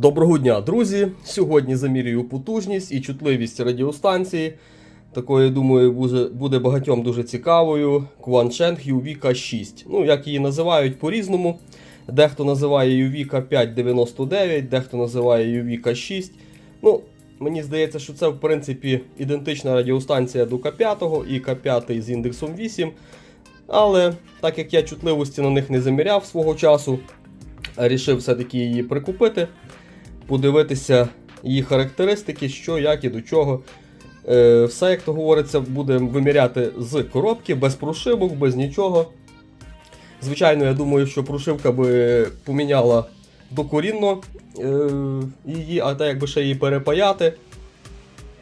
Доброго дня, друзі! Сьогодні замірюю потужність і чутливість радіостанції. Такою, думаю, буде, багатьом дуже цікавою. Quancheng UV 6 Ну, як її називають по-різному. Дехто називає UV 599, дехто називає UV 6 Ну, мені здається, що це в принципі ідентична радіостанція до К5 і К5 з індексом 8. Але так як я чутливості на них не заміряв свого часу, рішив все-таки її прикупити, подивитися її характеристики, що, як і до чого. Е, все, як то говориться, будемо виміряти з коробки, без прошивок, без нічого. Звичайно, я думаю, що прошивка би поміняла докорінно е, її, а так якби ще її перепаяти,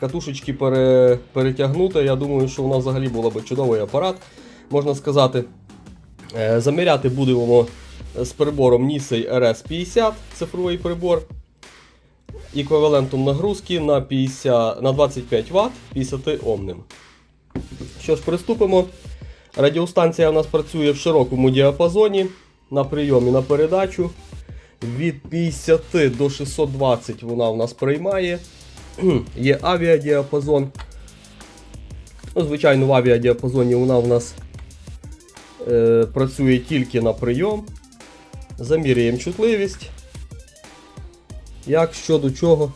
катушечки пере, перетягнути. Я думаю, що нас взагалі була б чудовий апарат, можна сказати. Е, заміряти будемо з прибором Nisei RS50, цифровий прибор. Еквівалентом нагрузки на 50, на 25 Вт 50 Омним. Що ж, приступимо. Радіостанція у нас працює в широкому діапазоні на прийом і на передачу. Від 50 до 620 вона у нас приймає. Є авіадіапазон. Ну, Звичайно, в авіадіапазоні вона у нас е, працює тільки на прийом. Замірюємо чутливість. Як що до чого.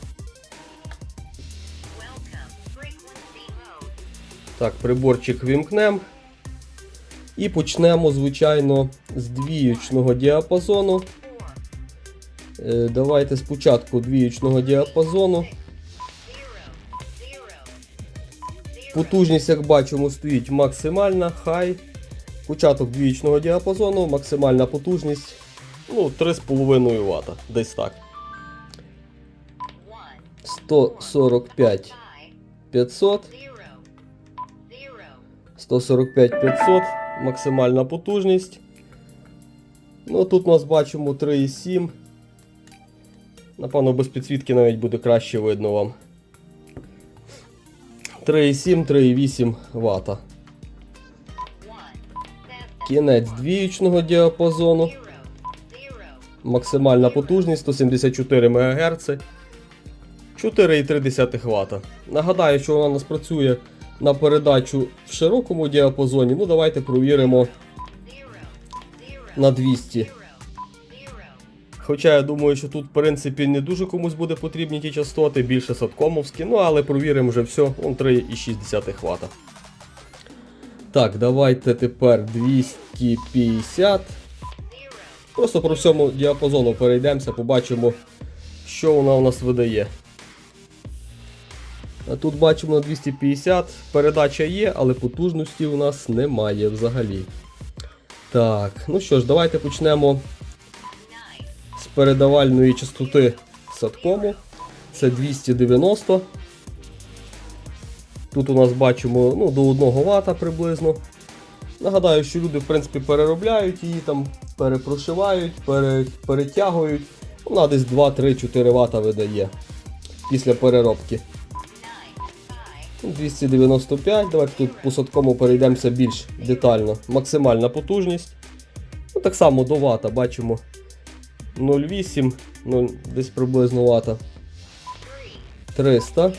Так, приборчик вімкнемо. І почнемо, звичайно, з двіючного діапазону. Е, давайте спочатку двіючного діапазону. Потужність, як бачимо, стоїть максимальна, хай. Початок двіючного діапазону, максимальна потужність. Ну, 3,5 Вт. Десь так. 145 500. 145 500, максимальна потужність. Ну, тут нас бачимо 3,7. Напевно, без підсвітки навіть буде краще видно вам. 3,7, 3,8 Вт. Кінець двіючного діапазону. Максимальна потужність 174 МГц. 4,3 Вт. Нагадаю, що вона у нас працює на передачу в широкому діапазоні. Ну, давайте провіримо на 200. Хоча я думаю, що тут, в принципі, не дуже комусь буде потрібні ті частоти, більше садкомовські, ну але провіримо вже все, он 3,6 Вт. Так, давайте тепер 250. Просто по всьому діапазону перейдемося, побачимо, що вона у нас видає. Тут бачимо на 250, передача є, але потужності у нас немає взагалі. Так, ну що ж, давайте почнемо з передавальної частоти садкому. Це 290. Тут у нас бачимо ну, до 1 Вт приблизно. Нагадаю, що люди в принципі переробляють її, там перепрошивають, пере, перетягують. Вона десь 2-3-4 Вт видає після переробки. 295. Давайте тут по садкому перейдемося більш детально. Максимальна потужність. Ну, Так само до вата бачимо 0,8, ну, десь приблизно вата. 300.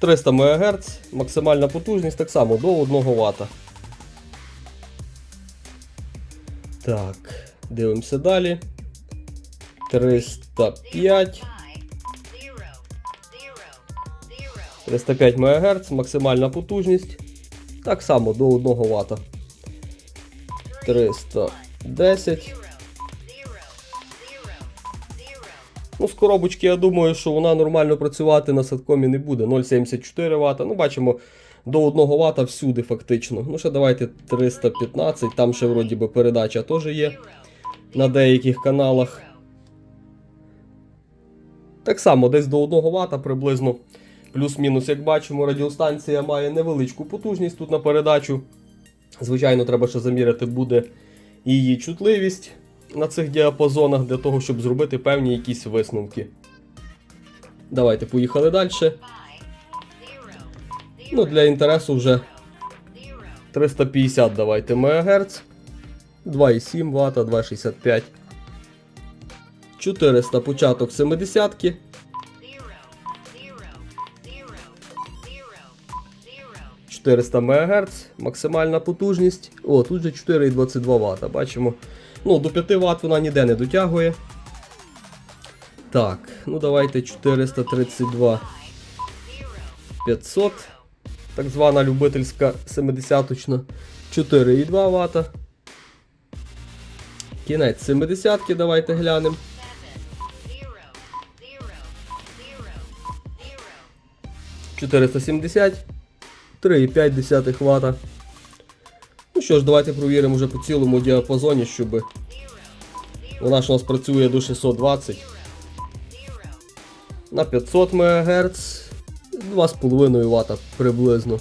300 МГц, максимальна потужність так само до 1 Вт. Так, дивимося далі. 305. 305 МГц, максимальна потужність. Так само до 1 Вт. 310. Ну, з коробочки, я думаю, що вона нормально працювати на садкомі не буде. 0,74 Вт. Ну, бачимо, до 1 Вт всюди фактично. Ну, ще давайте 315, там ще вроді би передача теж є на деяких каналах. Так само, десь до 1 Вт приблизно. Плюс-мінус, як бачимо, радіостанція має невеличку потужність тут на передачу. Звичайно, треба ще заміряти буде її чутливість на цих діапазонах для того, щоб зробити певні якісь висновки. Давайте поїхали далі. Ну, Для інтересу вже 350 давайте МГц. 2,7 Вт, 2,65. 400 початок 70-ки. 400 МГц, максимальна потужність. О, тут же 4,22 Вт. Бачимо. Ну, до 5 Вт вона ніде не дотягує. Так, ну давайте 432 500. Так звана любительська 70-точна. 4,2 Вт. Кінець 70-ки, давайте глянемо. 470, 3,5 Вт. Ну що ж, давайте провіримо вже по цілому діапазоні, щоб вона ж у нас працює до 620 на 500 МГц, 2,5 Вт приблизно.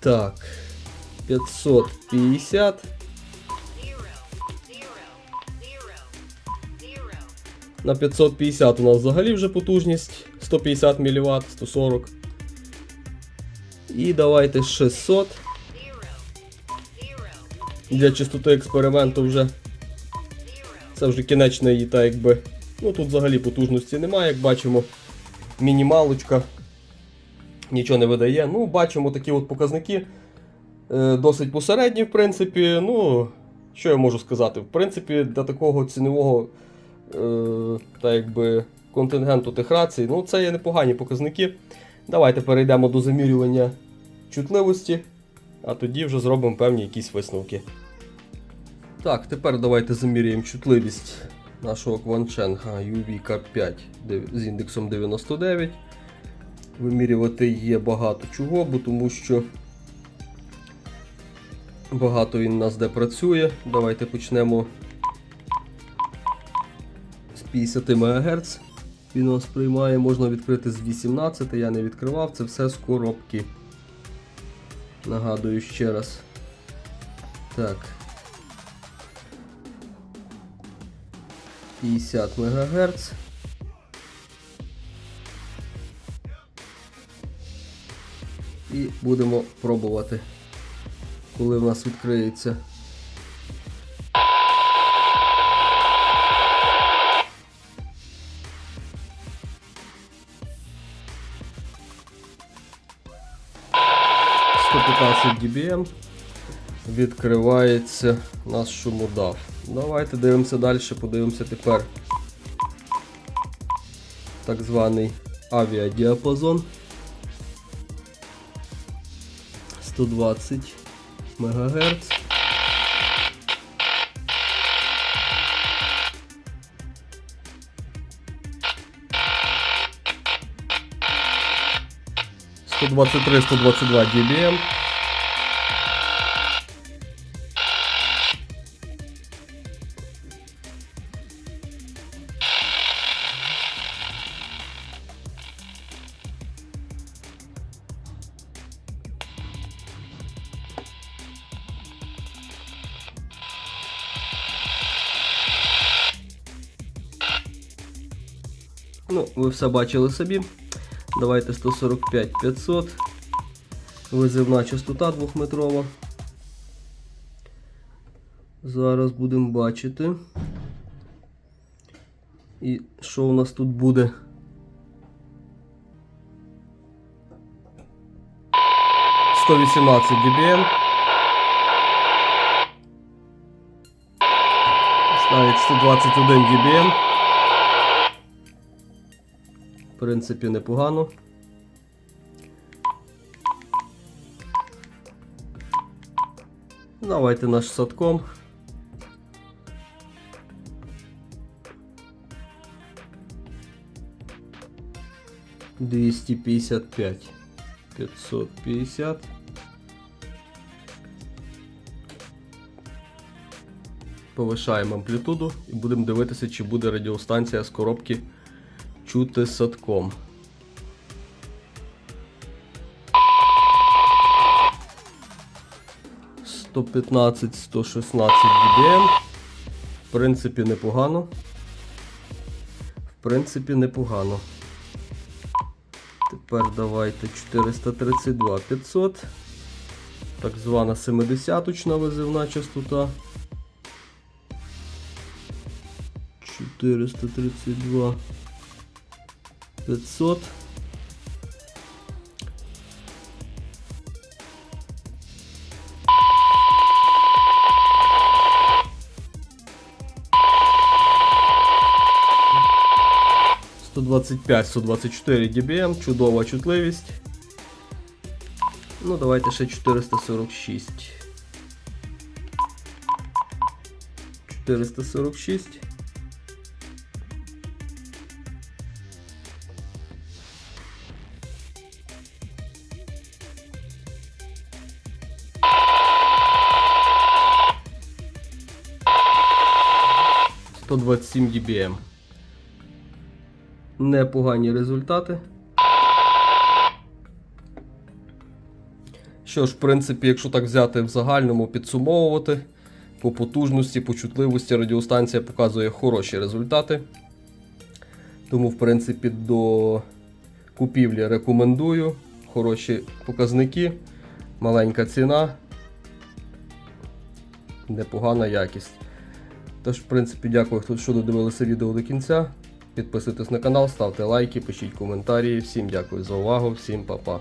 Так, 550. На 550 у нас взагалі вже потужність 150 мВт, 140. І давайте 600. Для чистоти експерименту вже. Це вже кінечна її, так якби. Ну тут взагалі потужності немає, як бачимо. Мінімалочка. Нічого не видає. Ну, бачимо такі от показники. Е, досить посередні, в принципі. Ну, що я можу сказати? В принципі, для такого цінового та якби, контингенту тих рацій, ну, це є непогані показники. Давайте перейдемо до замірювання чутливості, а тоді вже зробимо певні якісь висновки. Так, тепер давайте заміряємо чутливість нашого Кванченга UV-K5 з індексом 99. Вимірювати є багато чого, бо тому що багато він у нас де працює. Давайте почнемо 50 МГц. Він нас приймає, можна відкрити з 18, я не відкривав, це все з коробки. Нагадую ще раз. Так. 50 МГц. І будемо пробувати, коли в нас відкриється. ...115 dBm відкривається наш шумодав. Давайте дивимося далі, подивимося тепер так званий авіадіапазон 120 МГц. Сто двадцять три, сто двадцять два dBm. Ну, ви все бачили собі. Давайте 145 500. Визивна частота двохметрова. Зараз будемо бачити. І що у нас тут буде? Сто вісімнадцять dBm. Навіть 121 dBm. В принципі, непогано. Давайте наш садком. Двісті п'ятдесят п'ять. П'ятсот п'ятдесят. Повишаємо амплітуду і будемо дивитися, чи буде радіостанція з коробки чути садком. Сто п'ятнадцять, сто шістнадцять dBm. В принципі, непогано. В принципі, непогано. Тепер давайте 432 500. Так звана 70-точна визивна частота. 432 500. Сто двадцять п'ять, сто двадцять чотири dBm, чудова чутливість. Ну, давайте ще 446. 446. Сто двадцять сім dBm. Непогані результати. Що ж, в принципі, якщо так взяти в загальному підсумовувати, по потужності, по чутливості радіостанція показує хороші результати. Тому, в принципі, до купівлі рекомендую. Хороші показники, маленька ціна, непогана якість. Тож, в принципі, дякую, хто що додивилися відео до кінця. Підписуйтесь на канал, ставте лайки, пишіть коментарі. Всім дякую за увагу, всім па-па.